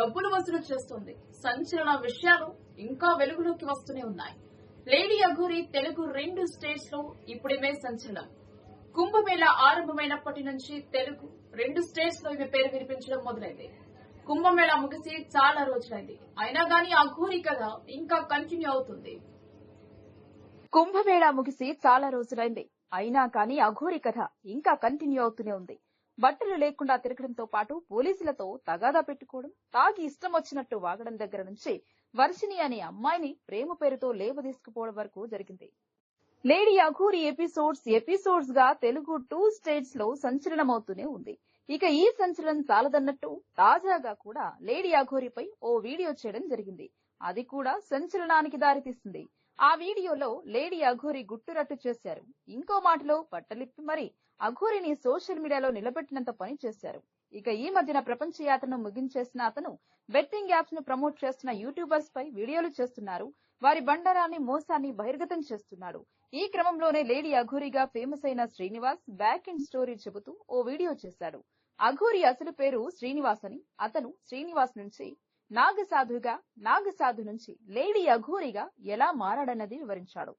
డబ్బులు వసూలు చేస్తుంది. సంచలన విషయాలు ఇంకా వెలుగులోకి వస్తూనే ఉన్నాయి. లేడీ అఘోరి తెలుగు రెండు స్టేట్స్లో ఇప్పుడేమే సంచలనం. కుంభమేళ ఆరంభమైనప్పటి నుంచి తెలుగు రెండు స్టేట్స్లో ఈమె పేరు వినిపించడం మొదలైంది. కుంభమేళ ముగిసి చాలా రోజులైంది. అయినా గానీ అఘోరి కథ ఇంకా కంటిన్యూ అవుతుంది. కుంభమేళ ముగిసి చాలా రోజులైంది. అయినా కానీ అఘోరి కథ ఇంకా కంటిన్యూ అవుతూనే ఉంది. బట్టలు లేకుండా తిరగడంతో పాటు పోలీసులతో తగాదా పెట్టుకోవడం తాగి ఇష్టం వచ్చినట్టు వాగడం దగ్గర నుంచి వర్షిని అనే అమ్మాయిని ప్రేమ పేరుతో లేవదీసుకుపోవడం వరకు జరిగింది. లేడీ అఘూరి ఎపిసోడ్స్ ఎపిసోడ్స్గా తెలుగు టూ స్టేట్స్లో సంచలనమవుతూనే ఉంది. ఇక ఈ సంచలనం చాలదన్నట్టు తాజాగా కూడా లేడీ అఘోరిపై ఓ వీడియో చేయడం జరిగింది. అది కూడా సంచలనానికి దారితీస్తుంది ఆ వీడియోలో లేడీ అఘోరి గుట్టురట్టు చేశారు. ఇంకో మాటలో పట్టలిప్పి మరి అఘోరిని సోషల్ మీడియాలో నిలబెట్టినంత పని చేశారు. ఇక ఈ మధ్యన ప్రపంచ యాత్రను ముగించేసిన అతను బెట్టింగ్ యాప్స్ను ప్రమోట్ చేస్తున్న యూట్యూబర్స్ పై వీడియోలు చేస్తున్నారు. వారి బండారాన్ని మోసాన్ని బహిర్గతం చేస్తున్నాడు. ఈ క్రమంలోనే లేడీ అఘోరిగా ఫేమస్ అయిన శ్రీనివాస్ బ్యాక్ ఇన్ స్టోరీ చెబుతూ ఓ వీడియో చేశాడు. అఘోరి అసలు పేరు శ్రీనివాస్ అని అతను శ్రీనివాస్ నుంచి నాగసాధుగా నాగసాధు నుంచి లేడీ అఘోరిగా ఎలా మారాడన్నది వివరించాడు.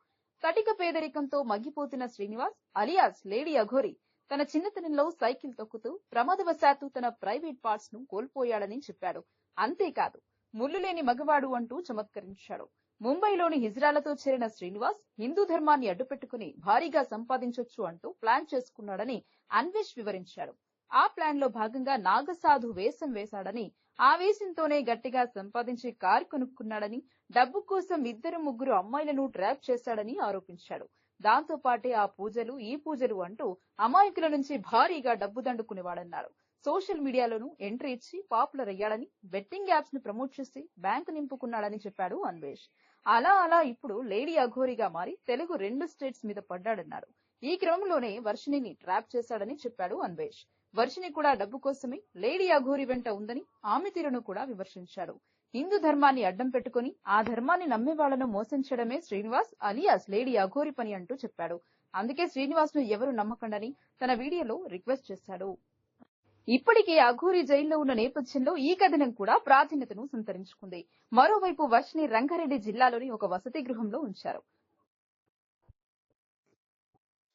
కటిక పేదరికంతో మగ్గిపోతున్న శ్రీనివాస్ అలియాస్ లేడీ అఘోరి తన చిన్నతనంలో సైకిల్ తొక్కుతూ ప్రమాదవశాత్తు తన ప్రైవేట్ పార్ట్స్ను కోల్పోయాడని చెప్పాడు. అంతేకాదు ముళ్ళు లేని మగవాడు అంటూ చమత్కరించాడు. ముంబైలోని హిజ్రాలతో చేరిన శ్రీనివాస్ హిందూ ధర్మాన్ని అడ్డుపెట్టుకుని భారీగా సంపాదించొచ్చు అంటూ ప్లాన్ చేసుకున్నాడని అన్వేష్ వివరించాడు. ఆ ప్లాన్లో భాగంగా నాగసాధు వేషం వేశాడని ఆ గట్టిగా సంపాదించి కారు కొనుక్కున్నాడని డబ్బు కోసం ఇద్దరు ముగ్గురు అమ్మాయిలను ట్రాప్ చేశాడని ఆరోపించాడు. దాంతో పాటే ఆ పూజలు ఈ పూజలు అంటూ అమాయకుల నుంచి భారీగా డబ్బు దండుకునేవాడన్నారు. సోషల్ మీడియాలోనూ ఎంట్రీ ఇచ్చి పాపులర్ అయ్యాడని బెట్టింగ్ యాప్స్ను ప్రమోట్ చేసి బ్యాంకు నింపుకున్నాడని చెప్పాడు అన్వేష్. అలా అలా ఇప్పుడు లేడీ అఘోరిగా మారి తెలుగు రెండు స్టేట్స్ మీద పడ్డాడన్నారు. ఈ క్రమంలోనే వర్షిణిని ట్రాప్ చేశాడని చెప్పాడు అన్వేష్. వర్షిని కూడా డబ్బు కోసమే లేడీ అఘోరి వెంట ఉందని ఆమె తీరును కూడా విమర్శించాడు హిందూ ధర్మాన్ని అడ్డం పెట్టుకుని ఆ ధర్మాన్ని నమ్మే వాళ్ళను మోసం చేయడమే శ్రీనివాస్ అలియాస్ లేడీ అఘోరి పని అంటూ చెప్పాడు. అందుకే శ్రీనివాస్ను ఎవరు నమ్మకండని తన వీడియోలో రిక్వెస్ట్ చేశాడు. ఇప్పటికే అఘోరి జైల్లో ఉన్న నేపథ్యంలో ఈ కథనం కూడా ప్రాధాన్యతను సంతరించుకుంది. మరోవైపు వర్షిని రంగారెడ్డి జిల్లాలోని ఒక వసతి గృహంలో ఉంచారు.